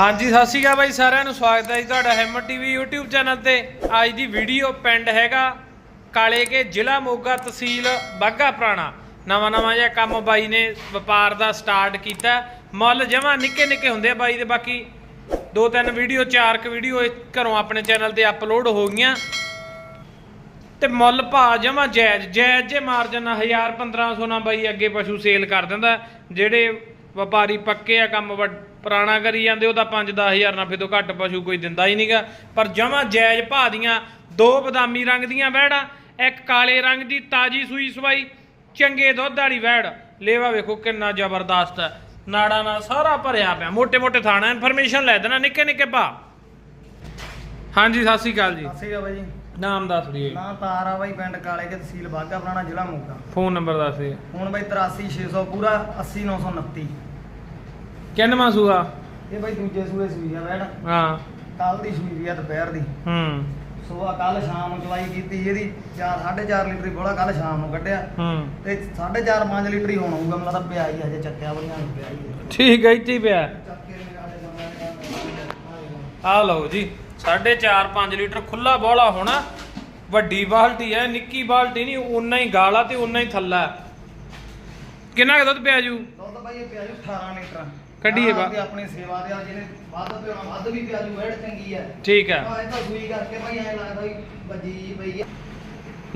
ਹਾਂਜੀ, ਸਤਿ ਸ਼੍ਰੀ ਅਕਾਲ ਬਾਈ ਸਾਰਿਆਂ ਨੂੰ। ਸਵਾਗਤ ਹੈ ਜੀ ਤੁਹਾਡਾ ਹੈਮਰ ਟੀਵੀ YouTube ਚੈਨਲ ਤੇ। ਅੱਜ ਦੀ ਵੀਡੀਓ ਪਿੰਡ ਹੈਗਾ ਕਾਲੇ ਕੇ ਜ਼ਿਲ੍ਹਾ ਮੋਗਾ ਤਹਿਸੀਲ ਬਾਗਾ ਪੁਰਾਣਾ। ਨਵਾਂ ਨਵਾਂ ਜਿਹਾ ਕੰਮ ਬਾਈ ਨੇ ਵਪਾਰ ਦਾ ਸਟਾਰਟ ਕੀਤਾ। ਮੁੱਲ ਜਮਾ ਨਿੱਕੇ ਨਿੱਕੇ ਹੁੰਦੇ ਆ ਬਾਈ ਦੇ, ਬਾਕੀ ਦੋ ਤਿੰਨ ਵੀਡੀਓ ਚਾਰ ਕੁ ਵੀਡੀਓ ਘਰੋਂ ਆਪਣੇ ਚੈਨਲ ਤੇ ਅਪਲੋਡ ਹੋ ਗਈਆਂ। ਤੇ ਮੁੱਲ ਭਾਅ ਜਮਾ ਜਾਇਜ਼ ਜਾਇਜ਼ ਜੇ ਮਾਰਜਨ 1000 1500 ਨਾ ਬਾਈ ਅੱਗੇ ਪਸ਼ੂ ਸੇਲ ਕਰ ਦਿੰਦਾ। ਜਿਹੜੇ ਵਪਾਰੀ ਪੱਕੇ ਆ, ਕੰਮ ਵੱਡ- ਪੁਰਾਣਾ ਕਰੀ ਜਾਂਦੇ ਉਹਦਾ 5-10000 ਨਾ ਤੋਂ ਘੱਟ ਪਸ਼ੂ ਕੋਈ ਦਿੰਦਾ ਹੀ ਨਹੀਂਗਾ ਪਰ ਜਮਾ ਜਾਇਜ਼ ਭਾ ਦੀਆਂ ਦੋ ਬਦਾਮੀ ਰੰਗ ਦੀਆਂ ਵਹਿੜਾ ਇੱਕ ਕਾਲੇ ਰੰਗ ਦੀ ਤਾਜੀ ਸੂਈ ਸਵਾਈ ਚੰਗੇ ਦੁੱਧ ਵਾਲੀ ਵਹਿੜ। ਲੇਵਾ ਵੇਖੋ ਕਿੰਨਾ ਜ਼ਬਰਦਸਤ ਹੈ। ਨਾੜਾ ਨਾਲ ਸਾਰਾ ਭਰਿਆ ਪਿਆ। ਮੋٹے ਮੋٹے ਥਾਣਾ ਇਨਫੋਰਮੇਸ਼ਨ ਲੈ ਦੇਣਾ ਨਿੱਕੇ ਨਿੱਕੇ ਭਾ। ਹਾਂਜੀ ਸਤਿ ਸ੍ਰੀ ਅਕਾਲ ਜੀ। ਸਤਿ ਸ੍ਰੀ ਅਕਾਲ ਜੀ। ਨਾਮ ਦੱਸ ਦਿਓ ਨਾਮ ਤਾਰਾ ਬਾਈ ਪਿੰਡ ਕਾਲੇ ਕੇ ਤਹਿਸੀਲ ਬਾਗਾ ਪੁਰਾਣਾ ਜ਼ਿਲ੍ਹਾ ਮੋਗਾ। ਫੋਨ ਨੰਬਰ ਦੱਸ ਦਿਓ। ਫੋਨ ਬਾਈ 83600 ਪੂਰਾ 80929 ਕਿੰਨਵਾਂ ਸੂਆ? ਇਹ ਬਾਈ ਦੂਜੇ ਸੂਏ ਸੂਈ ਆ ਵੈੜ ਹਾਂ। ਕੱਲ ਦੀ ਸੂਈ ਵੀ ਆ ਦੁਪਹਿਰ ਦੀ। ਹੂੰ। ਸੋਆ ਕੱਲ ਸ਼ਾਮ ਨੂੰ ਚਵਾਈ ਕੀਤੀ ਇਹਦੀ। 4 4.5 ਲੀਟਰ ਬੋਲਾ ਕੱਲ ਸ਼ਾਮ ਨੂੰ ਕੱਢਿਆ। ਹੂੰ। ਤੇ 4.5 5 ਲੀਟਰ ਹੀ ਹੋਣਾ ਹੋਊਗਾ ਮੈਨੂੰ ਤਾਂ ਪਿਆ ਹੀ ਹਜੇ ਚੱਕਿਆ ਬੜੀਆਂ ਪਿਆ ਹੀ ਠੀਕ ਹੈ ਇੱਥੇ ਹੀ ਪਿਆ। ਚੱਕੇ ਨੇ ਆ ਲਓ ਜੀ 4.5 5 ਲੀਟਰ ਖੁੱਲਾ ਬੋਲਾ ਹੋਣਾ। ਵੱਡੀ ਬਾਲਟੀ ਹੈ ਨਿੱਕੀ ਬਾਲਟੀ ਨਹੀਂ ਉਨਾ ਹੀ ਗਾਲਾ ਤੇ ਉਨਾ ਹੀ ਥੱਲਾ। ਕਿੰਨਾ ਕੁ ਦੁੱਧ ਪਿਆ ਜੂ? ਦੁੱਧ ਬਾਈ ਇਹ ਪਿਆ ਜੀ 18 ਲੀਟਰ। ਕੱਢੀਏ ਬਾ ਤੇ ਸੇਵਾ ਦੇ ਆ ਜਿਹਨੇ ਵੱਧ ਪਿਆ ਵੱਧ ਵੀ ਪਿਆ ਜੂ ਹੈਡ ਚੰਗੀ ਹੈ ਠੀਕ ਹੈ ਇਹ ਤਾਂ ਸੂਈ ਕਰਕੇ ਭਾਈ ਐ ਲੱਗਦਾ ਵੀ ਵੱਜੀ ਪਈ ਹੈ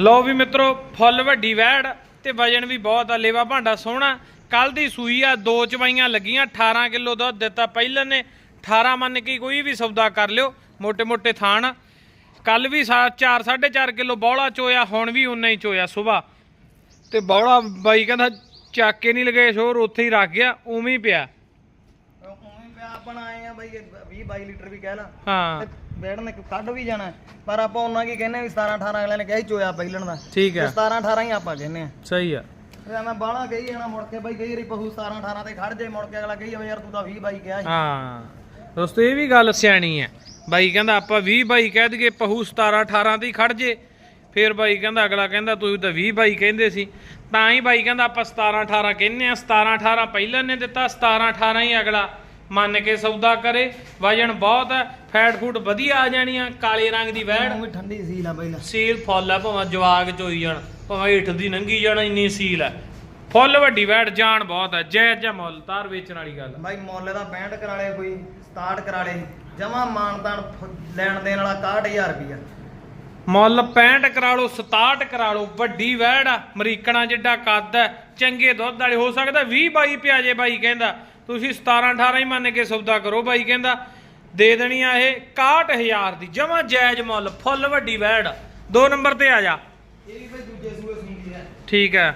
ਲਓ ਵੀ ਮਿੱਤਰੋ ਫੁੱਲ ਵੱਡੀ ਵੈੜ ਤੇ ਵਜਨ ਵੀ ਬਹੁਤ ਆ ਲੇਵਾ ਭਾਂਡਾ ਸੋਹਣਾ। ਕੱਲ ਦੀ ਸੂਈ ਆ ਦੋ ਚਵਾਈਆਂ ਲੱਗੀਆਂ 18 ਕਿਲੋ ਦੁੱਧ ਦਿੱਤਾ ਪਹਿਲਾਂ ਨੇ। 18 ਮੰਨ ਕੇ ਕੋਈ ਵੀ ਸੌਦਾ ਕਰ ਲਿਓ ਮੋٹے ਮੋٹے ਥਾਣ। ਕੱਲ ਵੀ 4 4.5 ਕਿਲੋ ਬੌਲਾ ਚੋਇਆ ਹੁਣ ਵੀ ਉਨਾ ਹੀ ਚੋਇਆ ਸਵੇਰ। ਤੇ ਬੌਲਾ ਬਾਈ ਕਹਿੰਦਾ ਚੱਕ ਕੇ ਨਹੀਂ ਲਗੇ ਸ਼ੋਰ ਉੱਥੇ ਹੀ ਰੱਖ ਗਿਆ ਉਵੇਂ ਹੀ ਪਿਆ। ਆਪਣਾ ਆਏ ਆ ਬਾਈ 20 22 ਲੀਟਰ ਵੀ ਕਹਿ ਲਾ। ਹਾਂ। ਤੇ ਬੈੜ ਨੇ ਕੱਢ ਵੀ ਜਾਣਾ। ਪਰ ਆਪਾਂ ਉਹਨਾਂ ਕੀ ਕਹਿੰਦੇ ਵੀ 17 18 ਅਗਲੇ ਨੇ ਕਿਹਾ ਹੀ ਚੋਇਆ ਪਹਿਲਣ ਦਾ। ਠੀਕ ਤੇ ਹੈ 17 18 ਹੀ ਆਪਾਂ ਕਹਿੰਦੇ ਆ। ਸਹੀ ਆ। ਤੇ ਮੈਂ ਬਾਹਲਾ ਕਹੀ ਜਾਣਾ ਮੁੜ ਕੇ ਬਾਈ ਕਈ ਵਾਰੀ ਪਹੂ 17 18 ਤੇ ਖੜ ਜੇ ਮੁੜ ਕੇ ਅਗਲਾ ਕਹੀ ਜਾਵੇ ਯਾਰ ਤੂੰ ਤਾਂ 20 22 ਕਿਹਾ ਸੀ। ਹਾਂ। ਦੋਸਤੋ ਇਹ ਵੀ ਗੱਲ ਸਿਆਣੀ ਹੈ ਬਾਈ ਕਹਿੰਦਾ ਆਪਾਂ 20 ਬਾਈ ਕਹਿ ਦਈਏ ਪਹੂ 17 18 ਤੇ ਖੜ ਜੇ। ਫੇਰ ਬਾਈ ਕਹਿੰਦਾ ਅਗਲਾ ਕਹਿੰਦਾ ਤਾਂ 20 ਬਾਈ ਕਹਿੰਦੇ ਸੀ। ਤਾਂ ਹੀ ਬਾਈ ਕਹਿੰਦਾ ਆਪਾਂ 17 18 ਕਹਿੰਨੇ ਆ 17 18 ਪਹਿਲਾਂ ਨੇ ਦਿੱਤਾ 17 18 ਹੀ ਅਗਲਾ। ਮੰਨ ਕੇ ਸੌਦਾ ਕਰੇ ਵਜਨ ਬਹੁਤ ਹੈ ਫੈਟ ਫੂਡ ਵਧੀਆ ਆ ਜਾਣੀਆਂ ਕਾਲੇ ਰੰਗ ਦੀ ਵੈੜ। ਉਹ ਠੰਡੀ ਸੀ ਨਾ। ਪਹਿਲਾਂ ਸੀਲ ਫੁੱਲ ਹੈ ਭਾਵੇਂ ਜਵਾਗ ਚੋਈ ਜਾਣ ਭਾਵੇਂ ਹੀਠ ਦੀ ਨੰਗੀ ਜਾਣ ਇੰਨੀ ਸੀਲ ਹੈ ਫੁੱਲ ਵੱਡੀ ਵੈੜ ਜਾਨ ਬਹੁਤ ਹੈ ਜੈ ਜੈ ਮੁੱਲ ਤਾਰ ਵੇਚਣ ਵਾਲੀ ਗੱਲ ਬਾਈ ਮੁੱਲ ਦਾ 65 ਕਰਾ ਲੇ ਕੋਈ 67 ਕਰਾ ਲੇ ਜਮਾ ਮਾਨਤਾਨ ਲੈਣ ਦੇਣ ਵਾਲਾ 61000 ਰੁਪਿਆ ਮੁੱਲ 65 ਕਰਾ ਲਓ 67 ਕਰਾ ਲਓ ਵੱਡੀ ਵਹਿੜ ਆ ਮਰੀਕਣਾ ਜਿੱਡਾ ਕੱਦ ਹੈ ਚੰਗੇ ਦੁੱਧ ਵਾਲੇ ਹੋ ਸਕਦਾ 20 22 ਪਿਆ ਜੇ ਬਾਈ ਕਹਿੰਦਾ ਤੁਸੀਂ 17 18 ਹੀ ਮੰਨ ਕੇ ਸੌਦਾ ਕਰੋ ਬਾਈ ਕਹਿੰਦਾ। ਦੇ ਦੇਣੀ ਆ ਇਹ 61000 ਦੀ ਜਮਾ ਜਾਇਜ਼ ਮੁੱਲ ਫੁੱਲ ਵੱਡੀ ਵਹਿੜ ਦੋ ਨੰਬਰ ਤੇ ਆ ਜਾ। ਇਹ ਵੀ ਬਾਈ ਦੂਜੇ ਸੂਏ ਸੁਣਦੀ ਹੈ ਠੀਕ ਹੈ।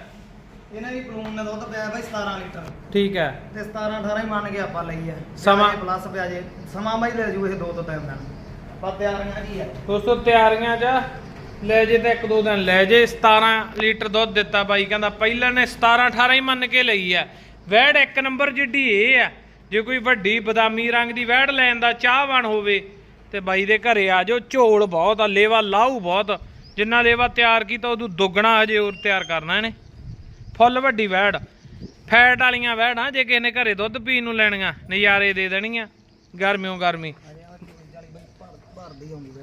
ਇਹਨਾਂ ਦੀ ਪਲੂਨ ਨੇ ਦੁੱਧ ਪਿਆ ਬਾਈ 17 ਲੀਟਰ। ਠੀਕ ਹੈ। ਤੇ 17 18 ਹੀ ਮੰਨ ਕੇ ਆਪਾਂ ਲਈ ਆ। ਸਮਾਂ- ਪਲੱਸ ਪਿਆ ਜੇ ਸਮਾਂ ਬਾਈ ਲੈ ਜੂ ਇਹ ਦੋ ਤੋਂ ਟਾਈਮ ਨਾਲ ਪਰ ਤਿਆਰੀਆਂ ਕੀ ਆ? ਦੋਸਤੋ ਤਿਆਰੀਆਂ ਚ ਲੈ ਜੇ ਤਾਂ ਇੱਕ ਦੋ ਦਿਨ ਲੈ ਜੇ। 17 ਲੀਟਰ ਦੁੱਧ ਦਿੱਤਾ ਬਾਈ ਕਹਿੰਦਾ ਪਹਿਲਾਂ ਨੇ 17 18 ਹੀ ਮੰਨ ਕੇ ਲਈ ਆ। ਵੈੜ ਇੱਕ ਨੰਬਰ ਜਿੱਡੀ ਇਹ ਆ। ਜੇ ਕੋਈ ਵੱਡੀ ਬਦਾਮੀ ਰੰਗ ਦੀ ਵੈੜ ਲੈਣ ਦਾ ਚਾਹਵਾਨ ਹੋਵੇ, ਤੇ ਬਾਈ ਦੇ ਘਰੇ ਆ ਜਾਓ। ਝੋਲ ਬਹੁਤ ਆ, ਲੇਵਾ ਲਾਊ ਬਹੁਤ। ਜਿੰਨਾ ਲੇਵਾ ਤਿਆਰ ਕੀਤਾ ਉਦੋਂ ਦੁੱਗਣਾ ਹਜੇ ਹੋਰ ਤਿਆਰ ਕਰਨਾ ਇਹਨੇ। ਫੁੱਲ ਵੱਡੀ ਵੈੜ। ਫੈਟ ਵਾਲੀਆਂ ਵੈੜਾਂ, ਜੇ ਕਿਸੇ ਨੇ ਘਰੇ ਦੁੱਧ ਪੀਣ ਨੂੰ ਲੈਣੀਆਂ, ਨਜ਼ਾਰੇ ਦੇ ਦੇਣੀਆਂ ਗਰਮਿਓ ਗਰਮੀ।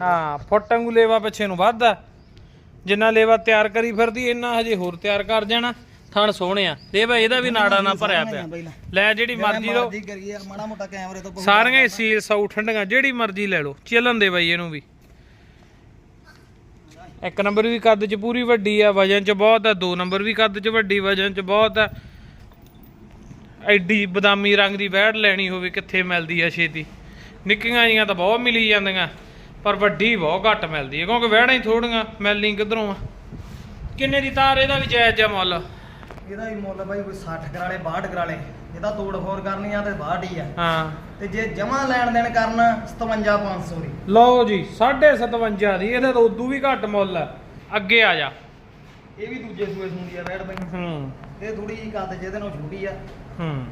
ਹਾਂ, ਫੁੱਟ ਵਾਂਗੂ ਲੇਵਾ ਪਿੱਛੇ ਨੂੰ ਵੱਧਦਾ। ਜਿੰਨਾ ਲੇਵਾ ਤਿਆਰ ਕਰੀ ਫਿਰਦੀ, ਇੰਨਾ ਹਜੇ ਹੋਰ ਤਿਆਰ ਕਰ ਜਾਣਾ। ਥਣ ਸੋਹਣਿਆ ਲੇਵਾ ਇਹਦਾ ਵੀ ਨਾੜਾ ਨਾ ਭਰਿਆ ਪਿਆ। ਲੈ ਜਿਹੜੀ ਮਰਜ਼ੀ ਲਓ। ਕਰੀਏ ਮਾੜਾ ਮੋਟਾ ਕੈਮਰੇ ਤੋਂ ਸਾਰੀਆਂ ਹੀ ਸੀਲ ਸੌ ਠੰਡੀਆਂ ਜਿਹੜੀ ਮਰਜ਼ੀ ਲੈ ਲਓ। ਚੱਲਣ ਦੇ ਬਾਈ ਇਹਨੂੰ ਵੀ। ਇੱਕ ਨੰਬਰ ਵੀ ਕੱਦ 'ਚ ਪੂਰੀ ਵੱਡੀ ਆ ਵਜਨ 'ਚ ਬਹੁਤ ਆ। ਦੋ ਨੰਬਰ ਵੀ ਕੱਦ 'ਚ ਵੱਡੀ ਵਜਨ 'ਚ ਬਹੁਤ ਆ। ਐਡੀ ਬਦਾਮੀ ਰੰਗ ਦੀ ਵਹਿੜ ਲੈਣੀ ਹੋਵੇ ਕਿੱਥੇ ਮਿਲਦੀ ਆ ਛੇਤੀ। ਨਿੱਕੀਆਂ ਜੀਆਂ ਤਾਂ ਬਹੁਤ ਮਿਲੀ ਜਾਂਦੀਆਂ ਪਰ ਵੱਡੀ ਬਹੁਤ ਘੱਟ ਮਿਲਦੀ ਹੈ ਕਿਉਂਕਿ ਵਹਿੜਾਂ ਹੀ ਥੋੜੀਆਂ ਮਿਲਣੀ ਕਿੱਧਰੋਂ ਆ? ਕਿੰਨੇ ਦੀ ਤਾਰ? ਇਹਦਾ ਵੀ ਜਾਇਜ਼ ਜਿਹਾ ਮੁੱਲ। ਇਹਦਾ ਹੀ ਮੁੱਲ ਬਾਈ ਕੋਈ 60 ਕਰਾਲੇ 62 ਕਰਾਲੇ ਇਹਦਾ ਤੋੜ ਫੋੜ ਕਰਨੀ ਆ ਤੇ 62 ਹੀ ਆ। ਹਾਂ। ਤੇ ਜੇ ਜਮਾ ਲੈਣ ਦੇਣ ਕਰਨਾ 57500 ਦੀ। ਲਓ ਜੀ 57 ਦੀ ਇਹਦਾ ਤਾਂ ਉਦੋਂ ਵੀ ਘੱਟ ਮੁੱਲ ਆ। ਅੱਗੇ ਆ ਜਾ। ਇਹ ਵੀ ਦੂਜੇ ਸੂਏ ਸੁੰਦੀ ਆ ਬੈਠ ਬਈ। ਹੂੰ। ਇਹ ਥੋੜੀ ਜਿਹੀ ਕੱਦ ਜਿਹਦੇ ਨਾਲ ਛੋਟੀ ਆ। ਹੂੰ।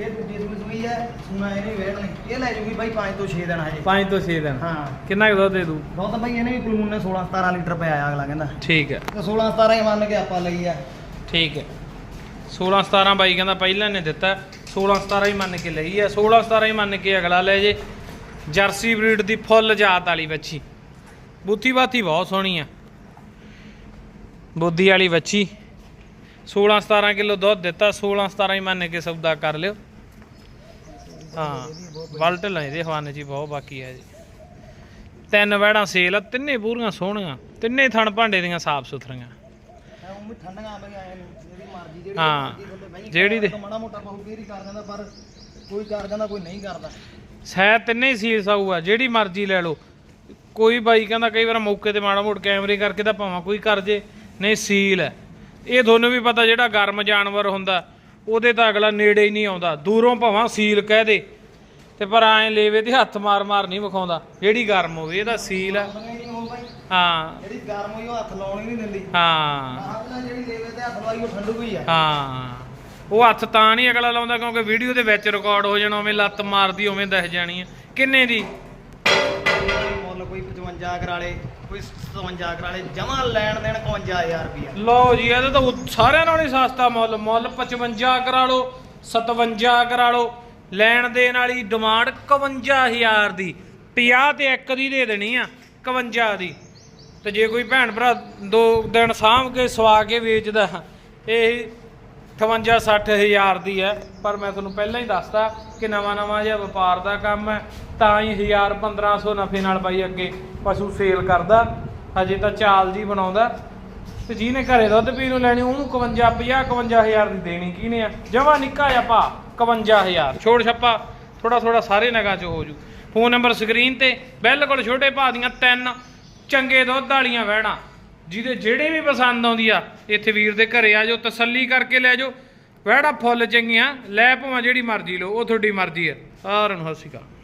ਇਹ ਦੂਜੇ ਸੂਏ ਸੂਈ ਆ ਸੁਣਾ ਇਹਨੇ ਵੇੜ ਨੇ ਇਹ ਲੈ ਜੂਗੀ ਬਾਈ 5 ਤੋਂ 6 ਦਿਨ ਹਜੇ। 5 ਤੋਂ 6 ਦਿਨ। ਹਾਂ। ਕਿੰਨਾ ਕੁ ਦੁੱਧ ਦੇ ਦੂ? ਦੁੱਧ ਬਾਈ ਇਹਨੇ ਵੀ ਪਲੂਨ ਨੇ 16 17 ਲੀਟਰ ਪਿਆ ਆ ਅਗਲਾ ਕਹਿੰਦਾ। ਠੀਕ ਹੈ ਤੇ 16 17 ਹੀ ਮੰਨ ਕੇ ਆਪਾਂ ਲਈ ਆ। ਠੀਕ ਹੈ। 16 17 ਬਾਈ ਕਹਿੰਦਾ ਪਹਿਲਾਂ ਨੇ ਦਿੱਤਾ 16 17 ਹੀ ਮੰਨ ਕੇ ਲਈ ਆ। 16 17 ਹੀ ਮੰਨ ਕੇ ਅਗਲਾ ਲੈ ਜੇ। ਜਰਸੀ ਬਰੀਡ ਦੀ ਫੁੱਲ ਜਾਤ ਵਾਲੀ ਵੱਛੀ। ਬੁੱਥੀ ਬਾਥੀ ਬਹੁਤ ਸੋਹਣੀ ਆ। ਬੁੱਧੀ ਵਾਲੀ ਵੱਛੀ। 16 17 ਕਿਲੋ ਦੁੱਧ ਦਿੱਤਾ 16 17 ਹੀ ਮੰਨ ਕੇ ਸੌਦਾ ਕਰ ਲਿਓ। ਹਾਂ ਵਲਟ ਲੈ ਦੇ ਹਵਾਨੇ ਜੀ, ਬਹੁਤ ਬਾਕੀ ਹੈ ਜੀ। ਤਿੰਨ ਵੈੜਾਂ ਸੇਲ ਆ, ਤਿੰਨੇ ਪੂਰੀਆਂ ਸੋਹਣੀਆਂ, ਤਿੰਨੇ ਥਣ ਭਾਂਡੇ ਦੀਆਂ ਸਾਫ਼ ਸੁਥਰੀਆਂ ਐ ਉਹ ਵੀ ਠੰਡੀਆਂ ਬਈ ਆਏ ਨੂੰ ਜਿਹੜੀ ਮਰਜ਼ੀ ਜਿਹੜੀ ਹਾਂ, ਮਰਜ਼ੀ ਬੰਦੇ ਬਹਿ ਜਿਹੜੀ ਦੇ- ਮਾੜਾ ਮੋਟਾ ਬਹੁ ਫੇਰ ਹੀ ਕਰ ਦਿੰਦਾ ਪਰ ਕੋਈ ਕਰ ਜਾਂਦਾ ਕੋਈ ਨਹੀਂ ਕਰਦਾ। ਸ਼ਾਇਦ ਤਿੰਨੇ ਹੀ ਸੀਲ ਸਾਊ ਆ ਜਿਹੜੀ ਮਰਜ਼ੀ ਲੈ ਲਓ। ਕੋਈ ਬਾਈ ਕਹਿੰਦਾ ਕਈ ਵਾਰ ਮੌਕੇ ਤੇ ਮਾੜਾ ਮੋੜ ਕੈਮਰੇ ਕਰਕੇ ਤਾਂ ਭਾਵੇਂ ਕੋਈ ਕਰ ਜੇ ਨਹੀਂ ਸੀਲ ਹੈ। ਇਹ ਤੁਹਾਨੂੰ ਵੀ ਪਤਾ ਜਿਹੜਾ ਗਰਮ ਜਾਨਵਰ ਹੁੰਦਾ ਉਹਦੇ ਤਾਂ ਅਗਲਾ ਨੇੜੇ ਹੀ ਨਹੀਂ ਆਉਂਦਾ। ਦੂਰੋਂ ਭਾਵੇਂ ਸੀਲ ਕਹਿ ਦੇ ਤੇ ਪਰ ਐਂ ਲੇਵੇ ਤੇ ਹੱਥ ਮਾਰ ਮਾਰ ਨਹੀਂ ਵਿਖਾਉਂਦਾ। ਜਿਹੜੀ ਗਰਮ ਹੋਵੇ ਇਹਦਾ ਸੀਲ ਹੈ। ਹੋ। ਬਾਈ ਹਾਂ ਜਿਹੜੀ ਗਰਮ ਹੋਈ ਉਹ ਹੱਥ ਲਾਉਣ ਹੀ ਨਹੀਂ ਦਿੰਦੀ। ਹਾਂ। ਆਹ ਜਿਹੜੀ ਲੇਵੇ ਤੇ ਹੱਥ ਲਾਈ ਉਹ ਠੰਡੂ ਹੀ ਆ। ਹਾਂ। ਉਹ ਹੱਥ ਤਾਂ ਨਹੀਂ ਅਗਲਾ ਲਾਉਂਦਾ ਕਿਉਂਕਿ ਵੀਡੀਓ ਦੇ ਵਿੱਚ ਰਿਕਾਰਡ ਹੋ ਜਾਣਾ ਉਵੇਂ ਲੱਤ ਮਾਰਦੀ ਉਵੇਂ ਦਿਖ ਜਾਣੀ ਹੈ ਕਿੰਨੇ ਦੀ? ਮੁੱਲ ਕੋਈ 55 ਕਰਾਲੇ ਕੋਈ 57 ਕਰਾਲੇ ਜਮਾ ਲੈਣ ਦੇਣ 51000 ਰੁਪਿਆ ਲਓ ਜੀ ਇਹਦਾ ਤਾਂ ਸਾਰਿਆਂ ਨਾਲੋਂ ਹੀ ਸਸਤਾ ਮੁੱਲ। ਮੁੱਲ 55 ਕਰਾ ਲਓ 57 ਕਰਾ ਲਓ। ਲੈਣ ਦੇਣ ਵਾਲੀ ਡਿਮਾਂਡ 51000 ਦੀ। 50 ਤੇ ਇੱਕ ਦੀ ਦੇ ਦੇਣੀ ਆ 51 ਦੀ। ਤੇ ਜੇ ਕੋਈ ਭੈਣ ਭਰਾ ਦੋ ਦਿਨ ਸਾਂਭ ਕੇ ਸਵਾ ਕੇ ਵੇਚਦਾ, ਇਹ 58 60000 ਦੀ ਹੈ। ਪਰ ਮੈਂ ਤੁਹਾਨੂੰ ਪਹਿਲਾਂ ਹੀ ਦੱਸਤਾ ਕਿ ਨਵਾਂ ਨਵਾਂ ਜਿਹਾ ਵਪਾਰ ਦਾ ਕੰਮ ਹੈ, ਤਾਂ ਹੀ 1000 1500 ਨਫੇ ਨਾਲ ਬਾਈ ਅੱਗੇ ਪਸ਼ੂ ਸੇਲ ਕਰਦਾ, ਹਜੇ ਤਾਂ ਚਾਲ ਜੀ ਬਣਾਉਂਦਾ। ਤੇ ਜਿਹਨੇ ਘਰੇ ਦੁੱਧ ਪੀਣ ਨੂੰ ਲੈਣੀ, ਉਹਨੂੰ 51 50 51000 ਦੀ ਦੇਣੀ ਕਿਹਨੇ ਆ? ਜਮਾ ਨਿੱਕਾ ਜਿਹਾ ਭਾ 51000 ਛੋੜ ਛੱਪਾ ਥੋੜਾ ਥੋੜਾ ਸਾਰੇ ਨਗਾਂ ਚ ਹੋ ਜੂ। ਫੋਨ ਨੰਬਰ ਸਕਰੀਨ ਤੇ, ਬਿਲਕੁਲ ਛੋਟੇ ਭਾ ਦੀਆਂ ਤਿੰਨ ਚੰਗੇ ਦੁੱਧ ਵਾਲੀਆਂ ਵਹਿਣਾ। ਜਿਹਦੇ ਜਿਹੜੇ ਵੀ ਪਸੰਦ ਆਉਂਦੀ ਆ, ਇੱਥੇ ਵੀਰ ਦੇ ਘਰੇ ਆ ਜਾਓ, ਤਸੱਲੀ ਕਰਕੇ ਲੈ ਜਾਓ। ਵਹਿੜਾ ਫੁੱਲ ਚੰਗੀਆਂ, ਲੈ ਭਾਵੇਂ ਜਿਹੜੀ ਮਰਜ਼ੀ ਲਓ, ਉਹ ਤੁਹਾਡੀ ਮਰਜ਼ੀ ਆ ਸਾਰਿਆਂ ਨੂੰ ਸਤਿ ਸ਼੍ਰੀ ਅਕਾਲ।